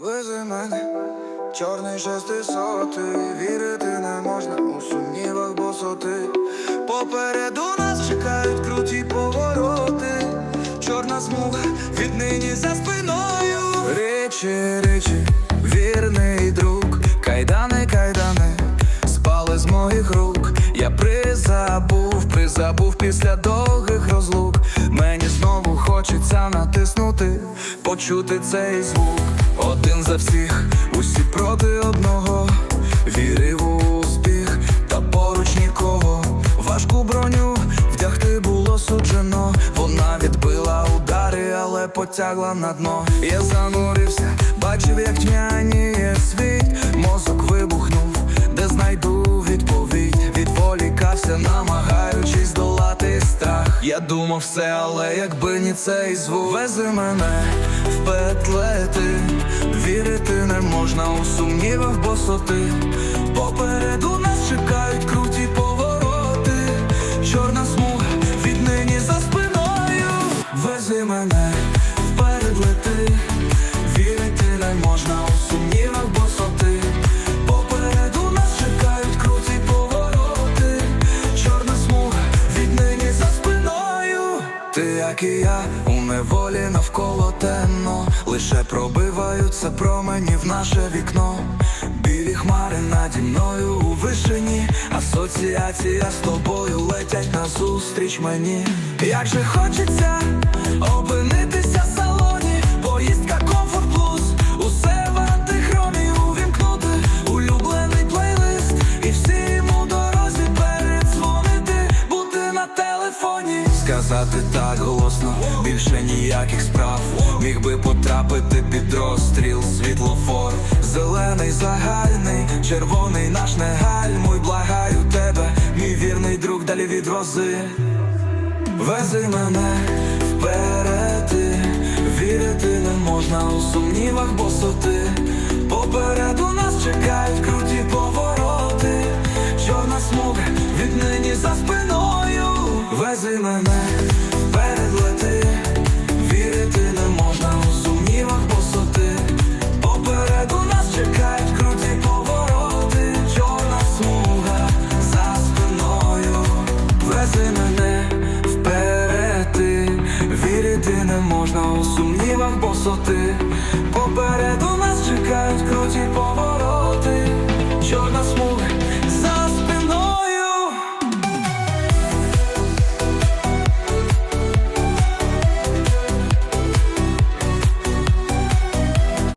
Вези мене, чорний шестисотий, вірити не можна у сумнівах босоти. Попереду нас чекають круті повороти, чорна смуга віднині за спиною. Речі, речі, вірний друг, кайдани, кайдани, спали з моїх рук. Я призабув, призабув після довгих розлук. Мені знову хочеться натиснути, почути цей звук. Один за всіх, усі проти одного. Вірив у успіх, та поруч нікого. Важку броню вдягти було суджено. Вона відбила удари, але потягла на дно. Я занурився, бачив, як тьмяніє світ. Мозок вибухнув, де знайду відповідь. Відволікався, намагаючись долати страх. Я думав все, але якби ні цей звук Вези мене в петлети, вірити не можна у сумнівах босоти. Попереду Ти, як і я, у неволі навколо темно, лише пробиваються промені в наше вікно. Білі хмари наді мною у вишині, асоціація з тобою летять назустріч мені. Як же хочеться сказати так голосно, більше ніяких справ. Міг би потрапити під розстріл, світлофор, зелений загальний, червоний наш не гальмуй, благаю тебе, мій вірний друг далі від рози. Вези мене вперед, вірити не можна у сумнівах босоти. Попереду нас чекають круті повороти, чорна смуга віднині за Вези мене, передлети, вірити не можна у сумнівах посоти. Попереду нас чекають круті повороти, чорна смуга за спиною. Вези мене вперед, вірити не можна у сумнівах посоти. Попереду нас